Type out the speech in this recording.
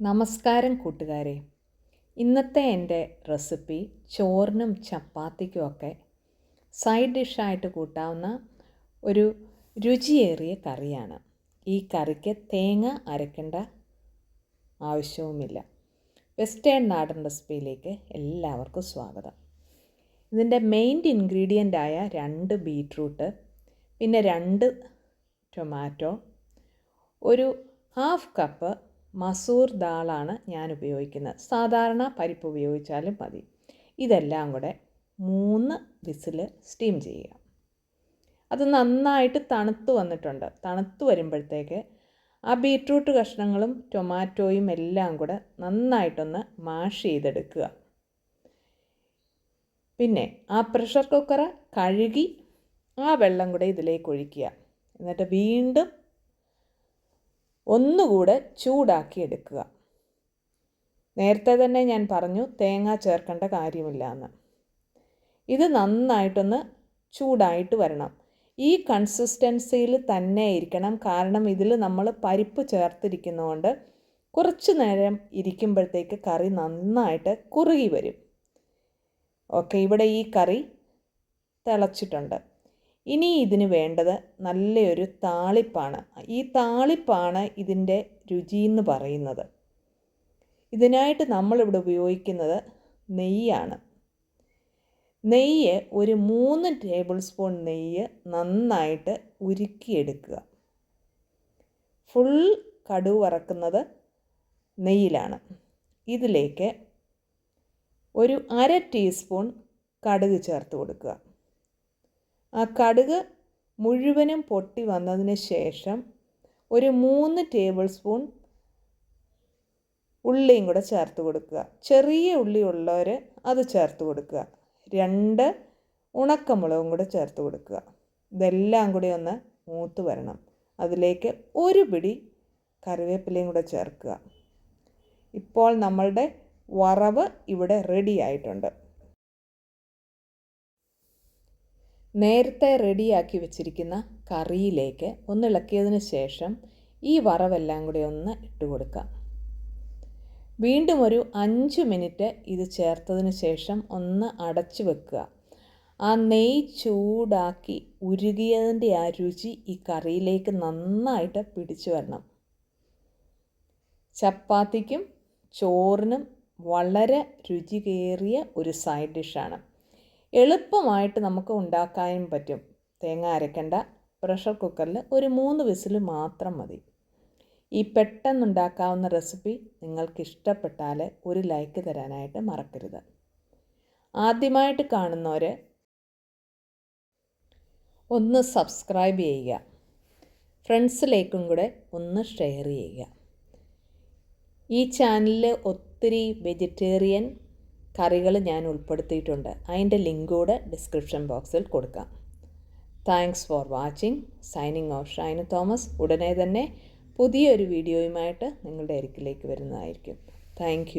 നമസ്കാരം കൂട്ടുകാരെ. ഇന്നത്തെ എന്റെ റെസിപ്പി ചോറിനും ചപ്പാത്തിക്കുമൊക്കെ സൈഡ് ഡിഷായിട്ട് കൂട്ടാവുന്ന ഒരു രുചിയേറിയ കറിയാണ്. ഈ കറിക്ക് തേങ്ങ അരക്കേണ്ട ആവശ്യവുമില്ല. വെസ്റ്റേൺ നാടൻ റെസിപ്പിയിലേക്ക് എല്ലാവർക്കും സ്വാഗതം. ഇതിന്റെ മെയിൻ ഇൻഗ്രീഡിയന്റായ രണ്ട് ബീട്രൂട്ട് പിന്നെ രണ്ട് ടൊമാറ്റോ ഒരു ഹാഫ് കപ്പ് മസൂർ ദാളാണ് ഞാൻ ഉപയോഗിക്കുന്നത് സാധാരണ പരിപ്പ് ഉപയോഗിച്ചാലും മതി. ഇതെല്ലാം കൂടെ മൂന്ന് വിസിൽ സ്റ്റീം ചെയ്യുക. അത് നന്നായിട്ട് തണുത്ത് വന്നിട്ടുണ്ട്. തണുത്ത് വരുമ്പോഴത്തേക്ക് ആ ബീട്രൂട്ട് കഷ്ണങ്ങളും ടൊമാറ്റോയും എല്ലാം കൂടെ നന്നായിട്ടൊന്ന് മാഷ് ചെയ്തെടുക്കുക. പിന്നെ ആ പ്രഷർ കുക്കർ കഴുകി ആ വെള്ളം കൂടെ ഇതിലേക്ക് ഒഴിക്കുക. എന്നിട്ട് വീണ്ടും ഒന്നുകൂടെ ചൂടാക്കി എടുക്കുക നേരത്തെ തന്നെ ഞാൻ പറഞ്ഞു തേങ്ങ ചേർക്കേണ്ട കാര്യമില്ല എന്ന് ഇത് നന്നായിട്ടൊന്ന് ചൂടായിട്ട് വരണം. ഈ കൺസിസ്റ്റൻസിയിൽ തന്നെ ഇരിക്കണം. കാരണം ഇതിൽ നമ്മൾ പരിപ്പ് ചേർത്തിരിക്കുന്നതുകൊണ്ട് കുറച്ച് നേരം ഇരിക്കുമ്പോഴത്തേക്ക് കറി നന്നായിട്ട് കുറുകി വരും. ഓക്കെ ഇവിടെ ഈ കറി തിളച്ചിട്ടുണ്ട്. ഇനി ഇതിന് വേണ്ടത് നല്ലൊരു താളിപ്പാണ്. ഈ താളിപ്പാണ് ഇതിന്റെ രുചി എന്ന് പറയുന്നത്. ഇതിനായിട്ട് നമ്മളിവിടെ ഉപയോഗിക്കുന്നത് നെയ്യാണ്. നെയ്യ് ഒരു മൂന്ന് ടേബിൾ സ്പൂൺ നെയ്യ് നന്നായിട്ട് ഉരുക്കിയെടുക്കുക. ഫുൾ കടുവ് വറക്കുന്നത് നെയ്യിലാണ്. ഇതിലേക്ക് ഒരു അര ടീസ്പൂൺ കടുക് ചേർത്ത് കൊടുക്കുക. ആ കടുക് മുഴുവനും പൊട്ടി വന്നതിന് ശേഷം ഒരു മൂന്ന് ടേബിൾ സ്പൂൺ ഉള്ളിയും കൂടെ ചേർത്ത് കൊടുക്കുക. ചെറിയ ഉള്ളി ഉള്ളവർ അത് ചേർത്ത് കൊടുക്കുക. രണ്ട് ഉണക്കമുളകും കൂടെ ചേർത്ത് കൊടുക്കുക. ഇതെല്ലാം കൂടി ഒന്ന് മൂത്ത് വരണം. അതിലേക്ക് ഒരു പിടി കറിവേപ്പിലയും കൂടെ ചേർക്കുക. ഇപ്പോൾ നമ്മളുടെ വറവ് ഇവിടെ റെഡി ആയിട്ടുണ്ട്. നേരത്തെ റെഡിയാക്കി വെച്ചിരിക്കുന്ന കറിയിലേക്ക് ഒന്ന് ഇളക്കിയതിന് ശേഷം ഈ വറവെല്ലാം കൂടി ഒന്ന് ഇട്ട് കൊടുക്കാം വീണ്ടും ഒരു അഞ്ച് മിനിറ്റ് ഇത് ചേർത്തതിന് ശേഷം ഒന്ന് അടച്ചു വെക്കുക. ആ നെയ് ചൂടാക്കി ഉരുകിയതിന്റെ ആ രുചി ഈ കറിയിലേക്ക് നന്നായിട്ട് പിടിച്ചു വരണം. ചപ്പാത്തിക്കും ചോറിനും വളരെ രുചികേറിയ ഒരു സൈഡ് ഡിഷാണ് എളുപ്പമായിട്ട് നമുക്ക് ഉണ്ടാക്കാനും പറ്റും. തേങ്ങ അരക്കേണ്ട. പ്രഷർ കുക്കറിൽ ഒരു മൂന്ന് വിസിൽ മാത്രം മതി. ഈ പെട്ടെന്നുണ്ടാക്കാവുന്ന റെസിപ്പി നിങ്ങൾക്ക് ഇഷ്ടപ്പെട്ടാൽ ഒരു ലൈക്ക് തരാനായിട്ട് മറക്കരുത്. ആദ്യമായിട്ട് കാണുന്നവർ ഒന്ന് സബ്സ്ക്രൈബ് ചെയ്യുക. ഫ്രണ്ട്സിലേക്കും കൂടെ ഒന്ന് ഷെയർ ചെയ്യുക. ഈ ചാനലിൽ ഒത്തിരി വെജിറ്റേറിയൻ കറികൾ ഞാൻ ഉൾപ്പെടുത്തിയിട്ടുണ്ട്. അതിന്റെ ലിങ്ക് കൂടെ ഡിസ്ക്രിപ്ഷൻ ബോക്സിൽ കൊടുക്കാം. Thanks for watching signing off Shaina Thomas. ഉടനെ തന്നെ പുതിയൊരു വീഡിയോയുമായിട്ട് നിങ്ങളുടെ അരിക്കിലേക്ക് വരുന്നതായിരിക്കും. താങ്ക്